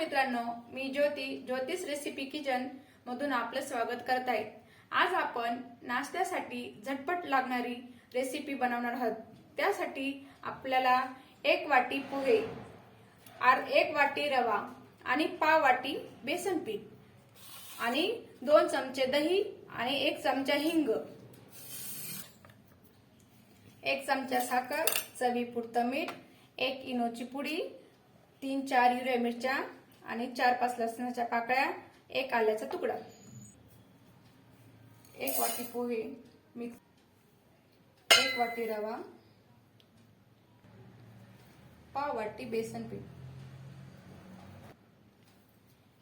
मित्रांनो मी ज्योती ज्योतिष recipe kitchen मधून आपलं स्वागत करत आहे आज आपण नाश्त्यासाठी झटपट लागणारी रेसिपी बनवणार आहोत. त्यासाठी आपल्याला एक वाटी पोहे आर एक वाटी रवा आणि पाव वाटी बेसन पीठ आणि दोन चमचे दही आणि एक चमचा हिंग एक चमचा साखर चवीपुरतं मीठ एक इनोची पुडी तीन चार हिरव्या मिरच्या आणि चार पाच लसणाच्या पाकळ्या एक आल्याचा तुकडा. एक वाटी पोहे मिक्स. एक वाटी रवा. पाव वाटी बेसन पीठ.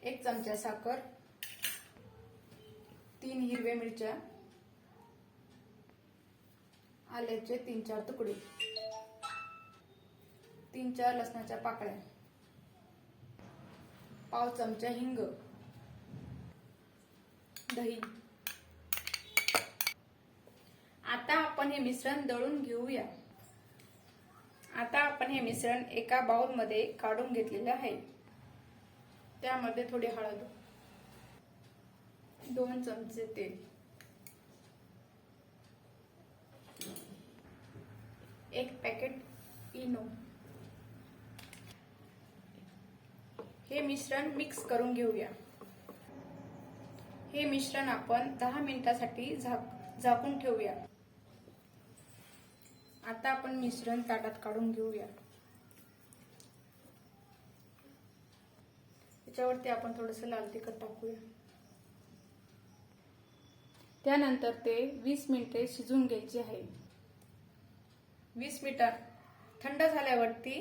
एक चमचा साखर. तीन हिरव्या मिरच्या. आल्याचे तीन चार तुकडे. तीन चार लसणाच्या पाकळ्या. पाव चमचा हिंग. दही. आता आपण हे मिश्रण दळून घेऊया. आता आपण हे मिश्रण एका बाउलमध्ये काढून घेतलेलं आहे. त्यामध्ये थोडी हळद दोन चमचे तेल एक पॅकेट इनो हे मिश्रण मिक्स करून घेऊया. हे मिश्रण आपण दहा मिनिटासाठी झाक झाकून ठेवूया. आता आपण मिश्रण ताटात काढून घेऊया. त्याच्यावरती आपण थोडस लाल तिखट टाकूया. त्यानंतर ते वीस मिनिटे शिजून घ्यायचे आहे. वीस मिनिटात थंड झाल्यावरती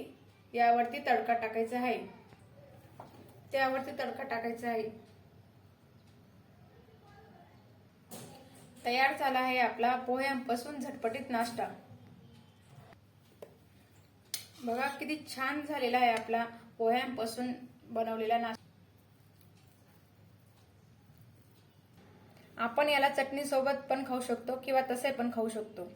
यावरती तडका टाकायचा आहे. त्यावरती तडका टाकायचा आहे. तयार झाला आहे आपला पोह्यांपासून झटपटीत नाश्ता. बघा किती छान झालेला आहे आपला पोह्यांपासून बनवलेला नाश्ता. आपण याला चटणी सोबत पण खाऊ शकतो किंवा तसे पण खाऊ शकतो.